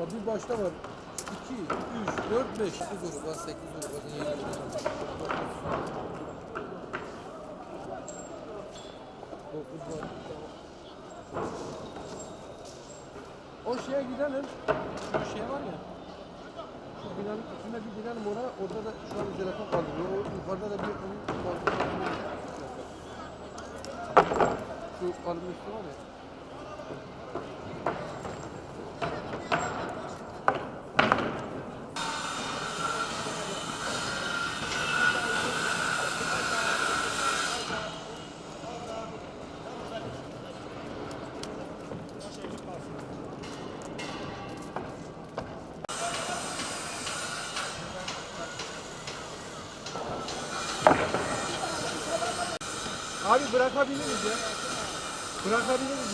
Bak bir başta var. 2, 3, 4, 5. 9 olur. Bak 8 olur. Bakın 7 olur. 9 var. O şeye gidelim. Şu şey var ya. Şu binanın üstüne bir gidelim oraya. Orada da şu an telefon kaldırıyor. O yukarıda da bir onun kaldırıyor. Şu kalın üstü var ya. Abi bırakabiliriz ya. Bırakabiliriz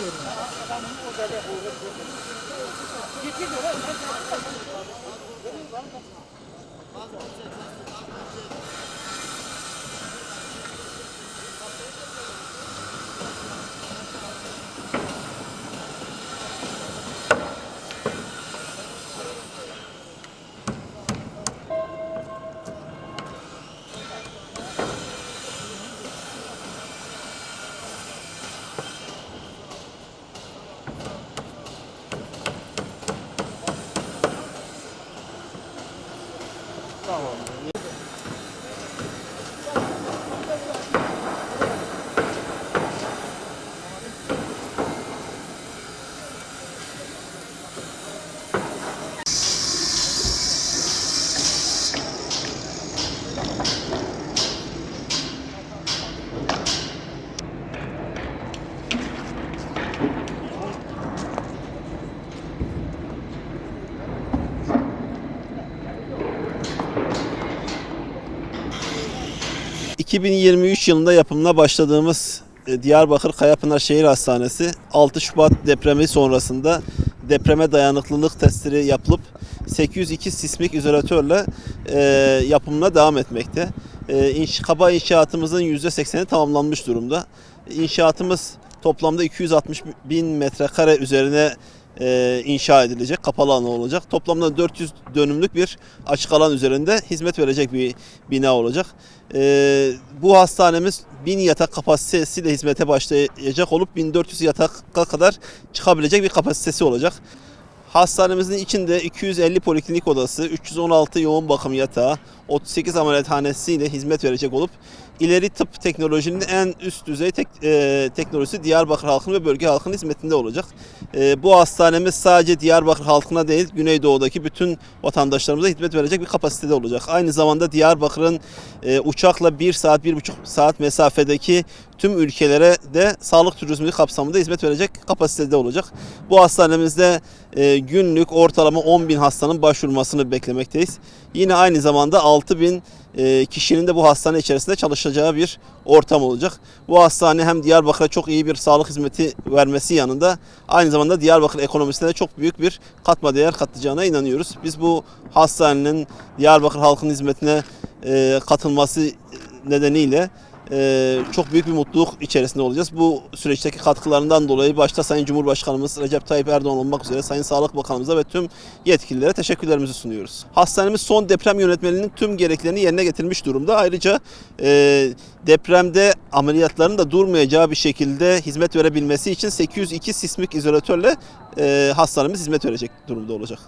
цікаво. ...2023 yılında yapımına başladığımız e, Diyarbakır Kayapınar Şehir Hastanesi 6 Şubat depremi sonrasında depreme dayanıklılık testleri yapılıp 802 sismik izolatörle e, yapımına devam etmekte. E, inş, kaba inşaatımızın %80'i tamamlanmış durumda. İnşaatımız toplamda 260 bin metrekare üzerine e, inşa edilecek, kapalı alan olacak. Toplamda 400 dönümlük bir açık alan üzerinde hizmet verecek bir bina olacak. E, bu hastanemiz 1000 yatak kapasitesiyle hizmete başlayacak olup 1400 yataka kadar çıkabilecek bir kapasitesi olacak. Hastanemizin içinde 250 poliklinik odası, 316 yoğun bakım yatağı, 38 ameliyathanesiyle hizmet verecek olup ileri tıp teknolojinin en üst düzey tek, e, teknolojisi Diyarbakır halkının ve bölge halkının hizmetinde olacak. E, bu hastanemiz sadece Diyarbakır halkına değil, Güneydoğu'daki bütün vatandaşlarımıza hizmet verecek bir kapasitede olacak. Aynı zamanda Diyarbakır'ın e, uçakla 1 saat, 1,5 saat mesafedeki tüm ülkelere de sağlık turizmi kapsamında hizmet verecek kapasitede olacak. Bu hastanemizde e, günlük ortalama 10 bin hastanın başvurmasını beklemekteyiz. Yine aynı zamanda 6 bin e, kişinin de bu hastane içerisinde çalışacağı bir ortam olacak. Bu hastane hem Diyarbakır'a çok iyi bir sağlık hizmeti vermesi yanında aynı zamanda Diyarbakır ekonomisine de çok büyük bir katma değer katacağına inanıyoruz. Biz bu hastanenin Diyarbakır halkının hizmetine e, katılması nedeniyle e, çok büyük bir mutluluk içerisinde olacağız. Bu süreçteki katkılarından dolayı başta Sayın Cumhurbaşkanımız Recep Tayyip Erdoğan olmak üzere Sayın Sağlık Bakanımıza ve tüm yetkililere teşekkürlerimizi sunuyoruz. Hastanemiz son deprem yönetmeliğinin tüm gereklerini yerine getirmiş durumda. Ayrıca e, depremde ameliyatların da durmayacağı bir şekilde hizmet verebilmesi için 802 sismik izolatörle e, hastanemiz hizmet verecek durumda olacak.